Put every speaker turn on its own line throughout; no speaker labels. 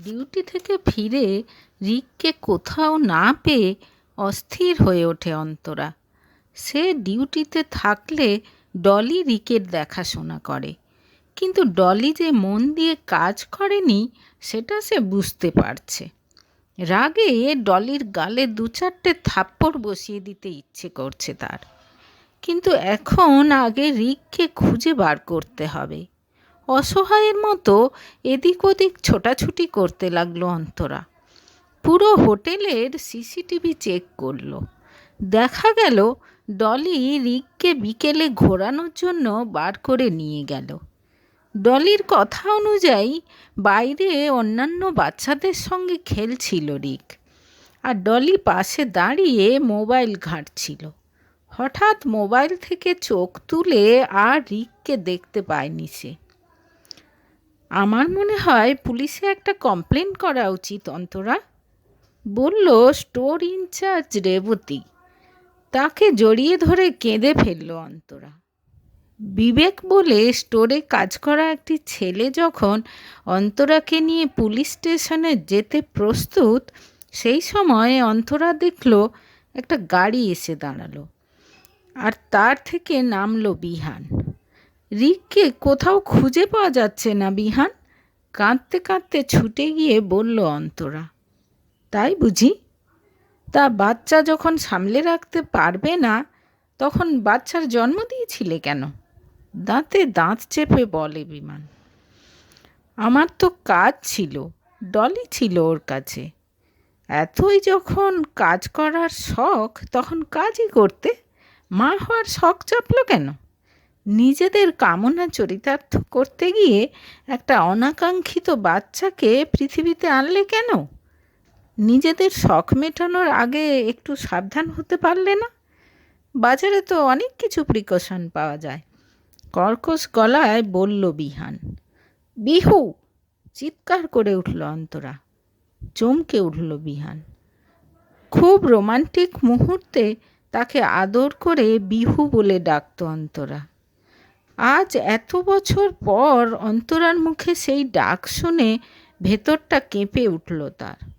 Duty থেকে ফিরে রিককে কোথাও না পেয়ে অস্থির হয়ে ওঠে অন্তরা। সে ডিউটিতে থাকলে ডলি রিকের দেখাশোনা করে। কিন্তু ডলি যে মন দিয়ে কাজ করেনি, সেটা সে বুঝতে পারছে। রাগে ডলির গালে দু চারটে থাপ্পড় বসিয়ে দিতে ইচ্ছে করছে তার। কিন্তু এখন আগে রিককে খুঁজে বার করতে হবে। অসহায়ের মতো এদিক ওদিক ছোটাছুটি করতে লাগল অন্তরা। পুরো হোটেলের সিসিটিভি চেক করল। দেখা গেল ডলি রিককে বিকেলে ঘোরানোর জন্য বার করে নিয়ে গেল। ডলির কথা অনুযায়ী বাইরে অন্যান্য বাচ্চাদের সঙ্গে খেলছিল রিক আর ডলি পাশে দাঁড়িয়ে মোবাইল ঘাঁটছিল। হঠাৎ মোবাইল থেকে চোখ তুলে আর রিককে দেখতে পায়নি সে। আমার মনে হয় পুলিশে একটা কমপ্লেন করা উচিত, অন্তরা। বলল, স্টোর ইনচার্জ রেবতী। তাকে জড়িয়ে ধরে কেঁদে ফেলল অন্তরা। বিবেক বলে স্টোরে কাজ করা একটি ছেলে যখন অন্তরাকে নিয়ে পুলিশ স্টেশনে যেতে প্রস্তুত, সেই সময় অন্তরা দেখল একটা গাড়ি এসে দাঁড়াল, আর তার থেকে নামলো বিহান। রিককে কোথাও খুঁজে পাওয়া যাচ্ছে না, বিহান। কাঁদতে কাঁদতে ছুটে গিয়ে বলল অন্তরা, তাই বুঝি? তা বাচ্চা যখন সামলে রাখতে পারবে না, তখন বাচ্চার জন্ম দিয়েছিলে কেন? দাঁতে দাঁত চেপে বলে বিমান, আমার তো কাজ ছিল, ডলি ছিল ওর কাছে। এতই যখন কাজ করার শখ, তখন কাজই করতে মা হওয়ার শখ চাপলো কেন? নিজেদের কামনা চরিতার্থ করতে গিয়ে একটা অনাকাঙ্ক্ষিত বাচ্চাকে পৃথিবীতে আনলে কেন? নিজেদের শখ মেটানোর আগে একটু সাবধান হতে পারলে না? বাজারে তো অনেক কিছু প্রিকশন পাওয়া যায়। কর্কশ গলায় বলল বিহান। বিহু! চিৎকার করে উঠল অন্তরা। চমকে উঠল বিহান। খুব রোমান্টিক মুহূর্তে তাকে আদর করে বিহু বলে ডাকত অন্তরা। আজ এত বছর পর অন্তরার মুখে সেই ডাক শুনে ভেতরটা কেঁপে উঠল তার।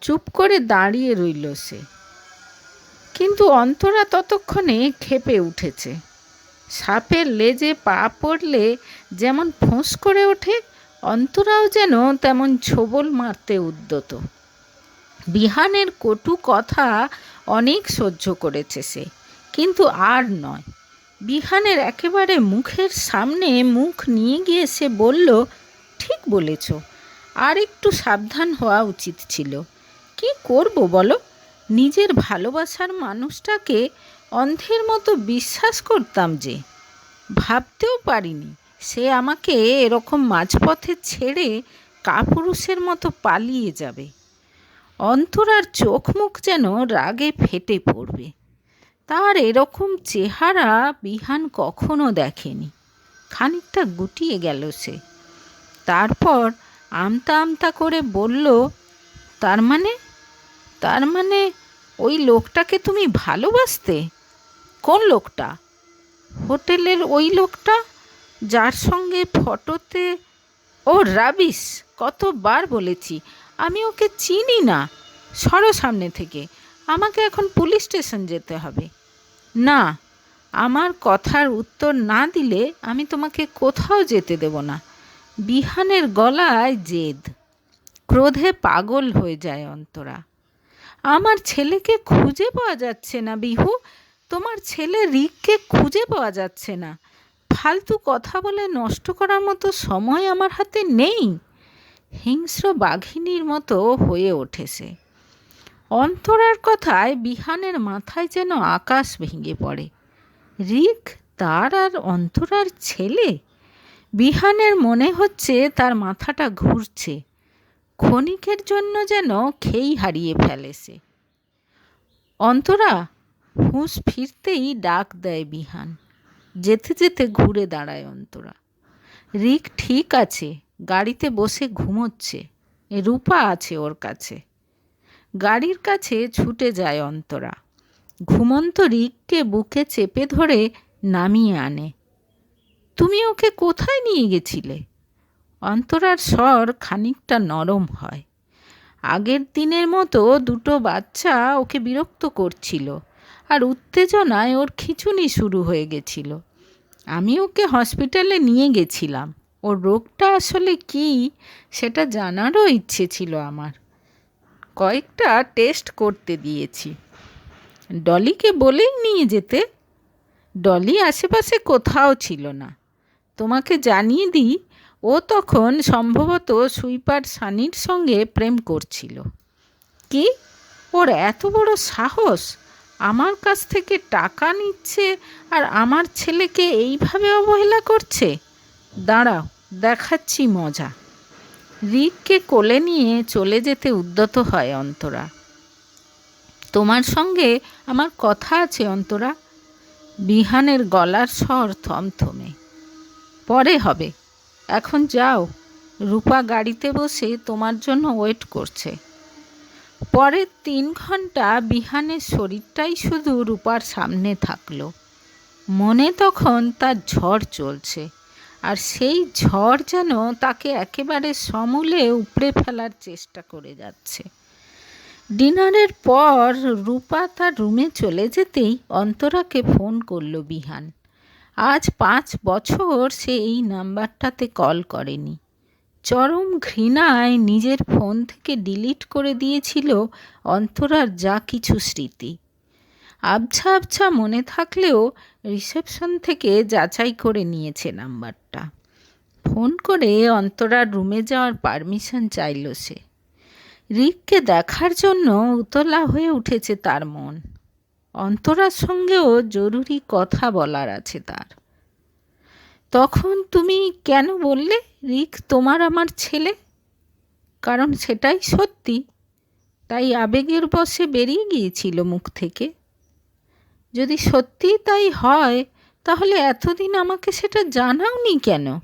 চুপ করে দাঁড়িয়ে রইল সে। কিন্তু অন্তরা ততক্ষণে খেপে উঠেছে। সাপের লেজে পা পড়লে যেমন ফোঁস করে ওঠে, অন্তরাও যেন তেমন ছোবল মারতে উদ্যত। বিহানের কটু কথা অনেক সহ্য করেছে সে, কিন্তু আর নয়। বিহানের একেবারে মুখের সামনে মুখ নিয়ে গিয়ে সে বলল, ঠিক বলেছ। আর একটু সাবধান হওয়া উচিত ছিল। কি করব বলো? নিজের ভালোবাসার মানুষটাকে অন্ধের মতো বিশ্বাস করতাম যে, ভাবতেও পারিনি। সে আমাকে এরকম মাঝপথে ছেড়ে কাপুরুষের মতো পালিয়ে যাবে। অন্তরার চোখ মুখ যেন রাগে ফেটে পড়বে। তার এরকম চেহারা বিহান কখনো দেখেনি। খানিকটা গুটিয়ে গেল সে। তারপর আমতা আমতা করে বলল, তার মানে? তার মানে ওই লোকটাকে তুমি ভালোবাসতে? কোন লোকটা? হোটেলের ওই লোকটা যার সঙ্গে ফটোতে ও রাবিস কতবার বলেছি, আমি ওকে চিনি না। সরো সামনে থেকে। আমাকে এখন পুলিশ স্টেশন যেতে হবে। না, আমার কথার উত্তর না দিলে আমি তোমাকে কোথাও যেতে দেব না। বিহানের গলায় জেদ, ক্রোধে পাগল হয়ে যায় অন্তরা। আমার ছেলেকে খুঁজে পাওয়া যাচ্ছে না বিহু, তোমার ছেলে রিককে খুঁজে পাওয়া যাচ্ছে না। ফালতু কথা বলে নষ্ট করার মতো সময় আমার হাতে নেই। হিংস্র বাঘিনীর মতো হয়ে ওঠেছে অন্তরার কথায় বিহানের মাথায় যেন আকাশ ভেঙে পড়ে। রিক তার আর অন্তরার ছেলে? বিহানের মনে হচ্ছে তার মাথাটা ঘুরছে। ক্ষণিকের জন্য যেন খেই হারিয়ে ফেলেছে। অন্তরা, হুঁশ ফিরতেই ডাক দেয় বিহান। যেতে যেতে ঘুরে দাঁড়ায় অন্তরা। রিক ঠিক আছে, গাড়িতে বসে ঘুমোচ্ছে। রূপা আছে ওর কাছে। গাড়ির কাছে ছুটে যায় অন্তরা। ঘুমন্ত রিককে বুকে চেপে ধরে নামিয়ে আনে। তুমি ওকে কোথায় নিয়ে গেছিলে? অন্তরার স্বর খানিকটা নরম হয়। আগের দিনের মতো দুটো বাচ্চা ওকে বিরক্ত করছিল আর উত্তেজনায় ওর খিঁচুনি শুরু হয়ে গেছিল। আমি ওকে হসপিটালে নিয়ে গেছিলাম। ওর রোগটা আসলে কি সেটা জানারও ইচ্ছে ছিল আমার। কয়েকটা টেস্ট করতে দিয়েছি। ডলিকে বলেই নিয়ে যেতে। ডলি আশেপাশে কোথাও ছিল না। তোমাকে জানিয়ে দিই, ও তখন সম্ভবত সুইপার সানির সঙ্গে প্রেম করছিল। কি? ওর এত বড় সাহস? আমার কাছ থেকে টাকা নিচ্ছে আর আমার ছেলেকে এইভাবে অবহেলা করছে? দাঁড়াও, দেখাচ্ছি মজা। রিককে কোলে নিয়ে চলে যেতে উদ্যত হয় অন্তরা। তোমার সঙ্গে আমার কথা আছে অন্তরা। বিহানের গলার স্বর থমথমে। পরে হবে। এখন যাও। রূপা গাড়িতে বসে তোমার জন্য ওয়েট করছে। পরের তিন ঘণ্টা বিহানের শরীরটাই শুধু রূপার সামনে থাকল। মনে তখন তার ঝড় চলছে। আর সেই ঝড় যেন তাকে একেবারে সমূলে উপড়ে ফেলার চেষ্টা করে যাচ্ছে। ডিনারের পর রূপা তার রুমে চলে যেতেই অন্তরাকে ফোন করল বিহান। আজ পাঁচ বছর সে এই নাম্বারটাতে কল করেনি। চরম ঘৃণায় নিজের ফোন থেকে ডিলিট করে দিয়েছিল অন্তরার যা কিছু স্মৃতি। আবছা আবছা মনে থাকলেও রিসেপশন থেকে যাচাই করে নিয়েছে নাম্বারটা। ফোন করে অন্তরার রুমে যাওয়ার পারমিশন চাইল সে। রিককে দেখার জন্য উতলা হয়ে উঠেছে তার মন। অন্তরার সঙ্গেও জরুরি কথা বলার আছে তার। তখন তুমি কেন বললে, রিক, তোমার আমার ছেলে কারণ সেটাই সত্যি। তাই আবেগের বসে বেরিয়ে গিয়েছিল মুখ থেকে। যদি সত্যি তাই হয়, তাহলে এতদিন আমাকে সেটা জানাওনি কেন?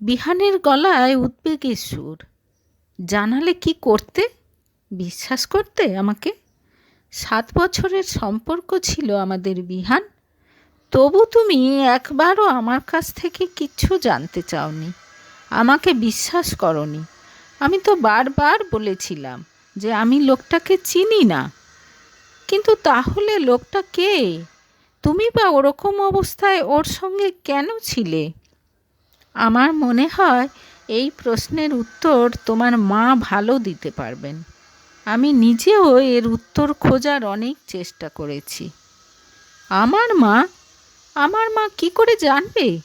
বিহানের গলায় উদ্বেগের সুর। জানালে কি করতে? বিশ্বাস করতে আমাকে? সাত বছরের সম্পর্ক ছিল আমাদের বিহান। তবু তুমি একবারও আমার কাছ থেকে কিচ্ছু জানতে চাওনি। আমাকে বিশ্বাস করনি। আমি তো বারবার বলেছিলাম যে আমি লোকটাকে চিনি না। কিন্তু তাহলে লোকটা কে? তুমি বা ওরকম অবস্থায় ওর সঙ্গে কেন ছিলে? আমার মনে হয় এই প্রশ্নের উত্তর তোমার মা ভালো দিতে পারবেন। আমি নিজেও এর উত্তর খোঁজার অনেক চেষ্টা করেছি। আমার মা? আমার মা কি করে জানবে?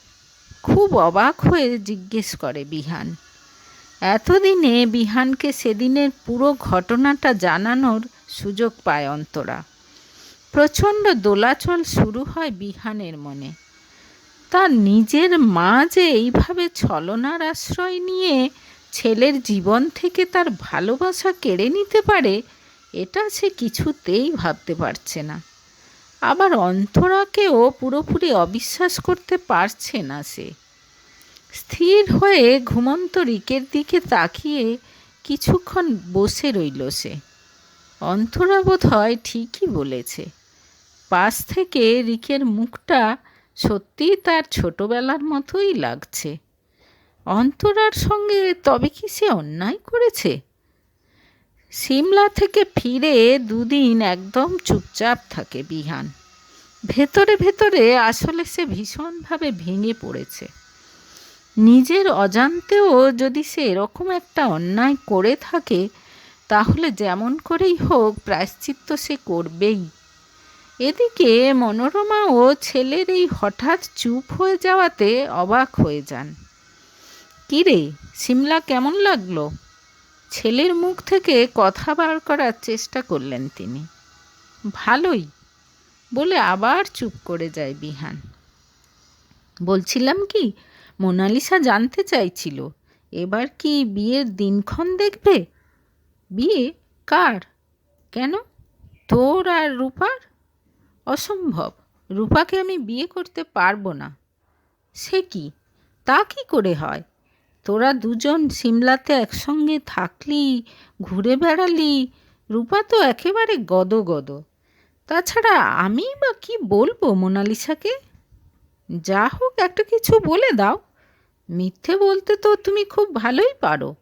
খুব অবাক হয়ে জিজ্ঞেস করে বিহান। এতদিনে বিহানকে সেদিনের পুরো ঘটনাটা জানানোর সুযোগ পায় অন্তরা। প্রচণ্ড দোলাচল শুরু হয় বিহানের মনে। তার নিজের মা যে এইভাবে ছলনার আশ্রয় নিয়ে ছেলের জীবন থেকে তার ভালোবাসা কেড়ে নিতে পারে, এটা সে কিছুতেই ভাবতে পারছে না। আবার অন্তরাকেও পুরোপুরি অবিশ্বাস করতে পারছে না সে। স্থির হয়ে ঘুমন্ত রিকের দিকে তাকিয়ে কিছুক্ষণ বসে রইল সে। অন্তরা বোধ হয় ঠিকই বলেছে। পাশ থেকে রিকের মুখটা সত্যিই তার ছোটবেলার মতোই লাগছে। অন্তরার সঙ্গে তবে কি সে অন্যায় করেছে? সিমলা থেকে ফিরে দুদিন একদম চুপচাপ থাকে বিহান। ভেতরে ভেতরে আসলে সে ভীষণভাবে ভেঙে পড়েছে। নিজের অজান্তেও যদি সে এরকম একটা অন্যায় করে থাকে তাহলে যেমন করেই হোক প্রায়শ্চিত্ত সে করবেই। এদিকে মনোরমা ও ছেলের এই হঠাৎ চুপ হয়ে যাওয়াতে অবাক হয়ে যান। কিরে, সিমলা কেমন লাগল? ছেলের মুখ থেকে কথা বার করার চেষ্টা করলেন তিনি। ভালোই। বলে আবার চুপ করে যায় বিহান। বলছিলাম কি, মোনালিসা জানতে চাইছিল, এবার কি বিয়ের দিনক্ষণ দেখবে? বিয়ে? কার? কেন? তোর আর রূপার? অসম্ভব। রূপাকে আমি বিয়ে করতে পারব না। সে কি? তা কি করে হয়? তোরা দুজন সিমলাতে একসঙ্গে থাকলি, ঘুরে বেড়ালি, রূপা তো একেবারে গদ গদ তাছাড়া আমি বা কি বলব মোনালিসাকে? যা হোক, একটা কিছু বলে দাও। মিথ্যে বলতে তো তুমি খুব ভালোই পারো।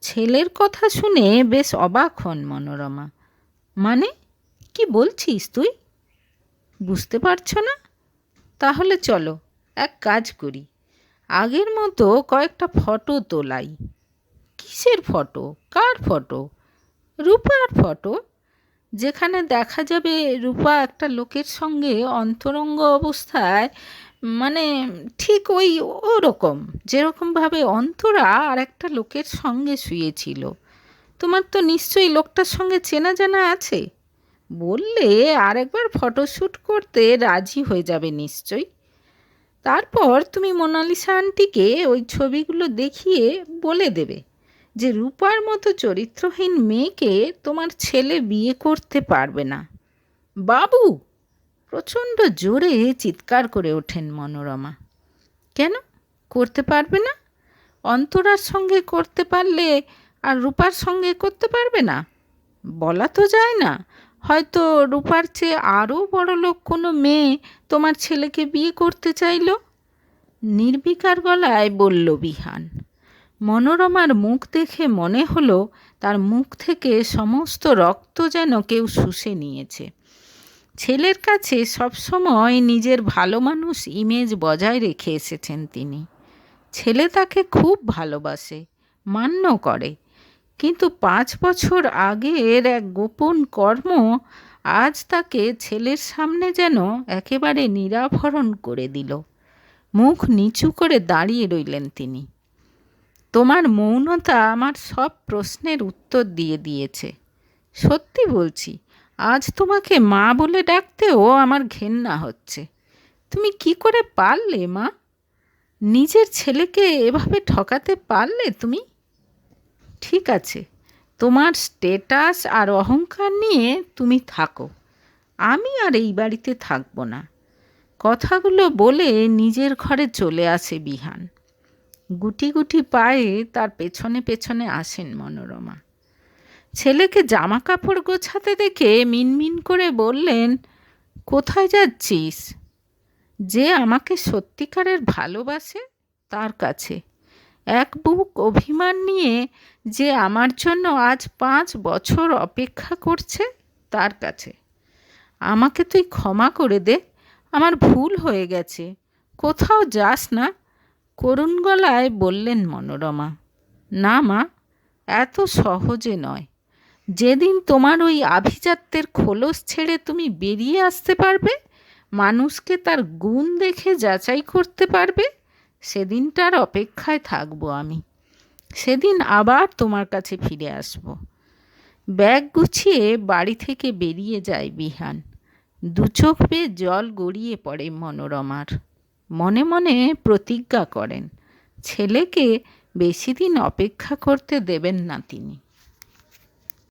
ছেলের কথা শুনে বেশ অবাক হন মনোরমা। মানে কি বলছিস তুই? বুঝতে পারছ না? তাহলে চলো, এক কাজ করি। আগের মতো কয়েকটা ফটো তোলাই। কিসের ফটো? কার ফটো? রূপার ফটো? যেখানে দেখা যাবে রূপা একটা লোকের সঙ্গে অন্তরঙ্গ অবস্থায় মানে ঠিক ওই ওরকম, যেরকমভাবে অন্তরা আর একটা লোকের সঙ্গে শুয়েছিল। তোমার তো নিশ্চয়ই লোকটার সঙ্গে চেনা জানা আছে? বললে আরেকবার ফটোশ্যুট করতে রাজি হয়ে যাবে নিশ্চয়ই। তারপর তুমি মোনালিসা আন্টিকে ওই ছবিগুলো দেখিয়ে বলে দেবে যে রূপার মতো চরিত্রহীন মেয়েকে তোমার ছেলে বিয়ে করতে পারবে না। বাবু! প্রচণ্ড জোরে চিৎকার করে ওঠেন মনোরমা। কেন? করতে পারবে না? অন্তরার সঙ্গে করতে পারলে আর রূপার সঙ্গে করতে পারবে না? বলা তো যায় না। হয়তো রূপার চেয়ে আরও বড় লোক কোনো মেয়ে তোমার ছেলেকে বিয়ে করতে চাইল? নির্বিকার গলায় বলল বিহান। মনোরমার মুখ দেখে মনে হলো তার মুখ থেকে সমস্ত রক্ত যেন কেউ শুষে নিয়েছে। ছেলের কাছে সবসময় নিজের ভালো মানুষ ইমেজ বজায় রেখে এসেছেন তিনি। ছেলে তাকে খুব ভালোবাসে, মান্য করে। কিন্তু পাঁচ বছর আগের এক গোপন কর্ম আজ তাকে ছেলের সামনে যেন একেবারে নিরাভরণ করে দিল। মুখ নিচু করে দাঁড়িয়ে রইলেন তিনি। তোমার মৌনতা আমার সব প্রশ্নের উত্তর দিয়ে দিয়েছে। সত্যি বলছি আজ তোমাকে মা বলে ডাকতেও আমার ঘেন্না হচ্ছে। তুমি কি করে পারলে, মা? নিজের ছেলেকে এভাবে ঠকাতে পারলে তুমি? ঠিক আছে, তোমার স্টেটাস আর অহংকার নিয়ে তুমি থাকো। আমি আর এই বাড়িতে থাকব না। কথাগুলো বলে নিজের ঘরে চলে আসে বিহান। গুটি গুটি পায়ে তার পেছনে পেছনে আসেন মনোরমা। ছেলেকে জামা কাপড় গোছাতে দেখে মিনমিন করে বললেন, কোথায় যাচ্ছিস? যে আমাকে সত্যিকারের ভালোবাসে তার কাছে। এক বুক অভিমান নিয়ে যে আমার জন্য আজ পাঁচ বছর অপেক্ষা করছে তার কাছে। আমাকে তুই ক্ষমা করে দে, আমার ভুল হয়ে গেছে। কোথাও যাস না? করুণ গলায় বললেন মনোরমা, না মা, এত সহজে নয়। যেদিন তোমার ওই আভিজাত্যের খোলস ছেড়ে তুমি বেরিয়ে আসতে পারবে, মানুষকে তার গুণ দেখে যাচাই করতে পারবে, সেদিনটার অপেক্ষায় থাকব আমি। সেদিন আবার তোমার কাছে ফিরে আসব। ব্যাগ গুছিয়ে বাড়ি থেকে বেরিয়ে যায় বিহান। দু চোখ বেয়ে জল গড়িয়ে পড়ে মনোরমার। মনে মনে প্রতিজ্ঞা করেন, ছেলেকে বেশি দিন অপেক্ষা করতে দেবেন না তিনি।